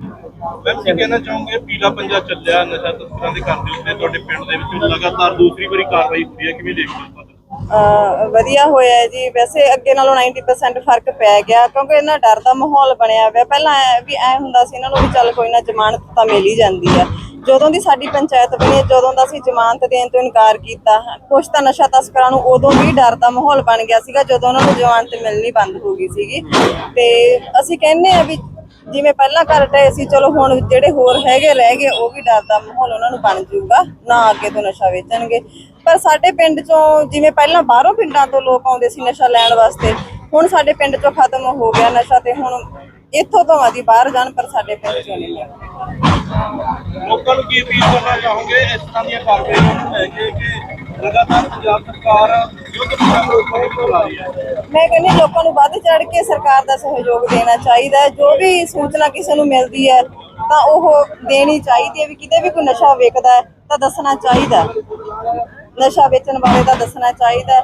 ਮੈਂ ਕੀ ਕਹਿਣਾ ਚਾਹੂੰਗਾ? ਪੀਲਾ ਪੰਜਾ ਚੱਲਿਆ, ਨਸ਼ਾ ਤਸਕਰਾਂ ਦੇ ਘਰ ਦੇ ਉੱਤੇ, ਤੁਹਾਡੇ ਪਿੰਡ ਦੇ ਵਿੱਚ ਲਗਾਤਾਰ ਦੂਸਰੀ ਵਾਰੀ ਕਾਰਵਾਈ ਹੁੰਦੀ ਹੈ, ਕਿਵੇਂ ਦੇਖਦੇ ਹੋ ਵਧੀਆ ਹੋਇਆ ਹੈ ਜੀ। ਵੈਸੇ ਅੱਗੇ ਨਾਲੋਂ 90% ਫ਼ਰਕ ਪੈ ਗਿਆ, ਕਿਉਂਕਿ ਇਹਨਾਂ ਡਰ ਦਾ ਮਾਹੌਲ ਬਣਿਆ ਹੋਇਆ। ਪਹਿਲਾਂ ਵੀ ਐ ਹੁੰਦਾ ਸੀ ਇਹਨਾਂ ਨੂੰ ਵੀ ਚੱਲ ਕੋਈ ਨਾ, ਜ਼ਮਾਨਤ ਤਾਂ ਮਿਲ ਹੀ ਜਾਂਦੀ ਹੈ। ਜਦੋਂ ਦੀ ਸਾਡੀ ਪੰਚਾਇਤ ਬਣੀ, ਜਦੋਂ ਦਾ ਅਸੀਂ ਜ਼ਮਾਨਤ ਦੇਣ ਤੋਂ ਇਨਕਾਰ ਕੀਤਾ, ਕੁਛ ਤਾਂ ਨਸ਼ਾ ਤਸਕਰਾਂ ਨੂੰ ਉਦੋਂ ਵੀ ਡਰ ਦਾ ਮਾਹੌਲ ਬਣ ਗਿਆ ਸੀਗਾ, ਜਦੋਂ ਉਹਨਾਂ ਨੂੰ ਜ਼ਮਾਨਤ ਮਿਲਣੀ ਬੰਦ ਹੋ ਗਈ ਸੀਗੀ। ਤੇ ਅਸੀਂ ਕਹਿੰਦੇ ਆ ਵੀ ਜਿਵੇਂ ਪਹਿਲਾਂ ਕਰ ਟਏ ਸੀ, ਚਲੋ ਹੁਣ ਜਿਹੜੇ ਹੋਰ ਹੈਗੇ ਰਹਿ ਗਏ, ਉਹ ਵੀ ਡਰ ਦਾ ਮਾਹੌਲ ਉਹਨਾਂ ਨੂੰ ਬਣ ਜਾਊਗਾ, ਨਾ ਅੱਗੇ ਤੋਂ ਨਸ਼ਾ ਵੇਚਣਗੇ। ਪਰ ਸਾਡੇ ਪਿੰਡ ਚੋਂ ਜਿਵੇਂ ਪਹਿਲਾਂ ਬਾਹਰੋਂ ਪਿੰਡਾਂ ਤੋਂ ਲੋਕ ਆਉਂਦੇ ਸੀ ਨਸ਼ਾ ਲੈਣ ਵਾਸਤੇ, ਹੁਣ ਸਾਡੇ ਪਿੰਡ ਚੋਂ ਖਤਮ ਹੋ ਗਿਆ ਨਸ਼ਾ ਤੇ ਹੁਣ ਇੱਥੋਂ ਤੋਂ ਆਦੀ ਬਾਹਰ ਜਾਣ, ਪਰ ਸਾਡੇ ਪਿੰਡ ਚੋਂ ਨਹੀਂ। ਲੋਕਾਂ ਨੂੰ ਕੀ ਅਪੀਲ ਕਰਨਾ ਚਾਹੋਗੇ? ਇਸ ਤਰ੍ਹਾਂ ਦੀਆਂ ਕਾਰਵਾਈਆਂ ਨੂੰ ਲੈ ਕੇ ਲਗਾਤਾਰ ਪੰਜਾਬ ਸਰਕਾਰ ਯੁੱਧ ਪ੍ਰੋਗਰਾਮ ਚਲਾ ਰਹੀ ਹੈ। ਮੈਂ ਕਹਿੰਦੀ ਲੋਕਾਂ ਨੂੰ ਵੱਧ ਚੜ ਕੇ ਸਰਕਾਰ ਦਾ ਸਹਿਯੋਗ ਦੇਣਾ ਚਾਹੀਦਾ ਹੈ। ਜੋ ਵੀ ਸੂਚਨਾ ਕਿਸੇ ਨੂੰ ਮਿਲਦੀ ਹੈ, ਤਾਂ ਉਹ ਦੇਣੀ ਚਾਹੀਦੀ ਹੈ ਵੀ ਕਿਤੇ ਵੀ ਕੋਈ ਨਸ਼ਾ ਵੇਚਦਾ ਹੈ, ਤਾਂ ਦੱਸਣਾ ਚਾਹੀਦਾ ਨਸ਼ਾ ਵੇਚਣ ਬਾਰੇ ਤਾਂ ਦੱਸਣਾ ਚਾਹੀਦਾ